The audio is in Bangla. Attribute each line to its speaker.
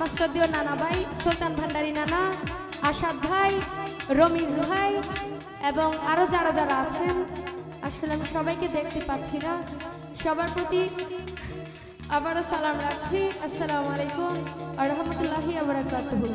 Speaker 1: আমার শ্রদ্ধেয় নানা ভাই সুলতান ভান্ডারী নানা আসাদ ভাই রমিজ ভাই এবং আরও যারা যারা আছেন আসলে আমি সবাইকে দেখতে পাচ্ছি না সবার প্রতি আবারও সালাম রাখছি আসসালামু আলাইকুম আর রহমতুল্লাহি আবরাকাতুহু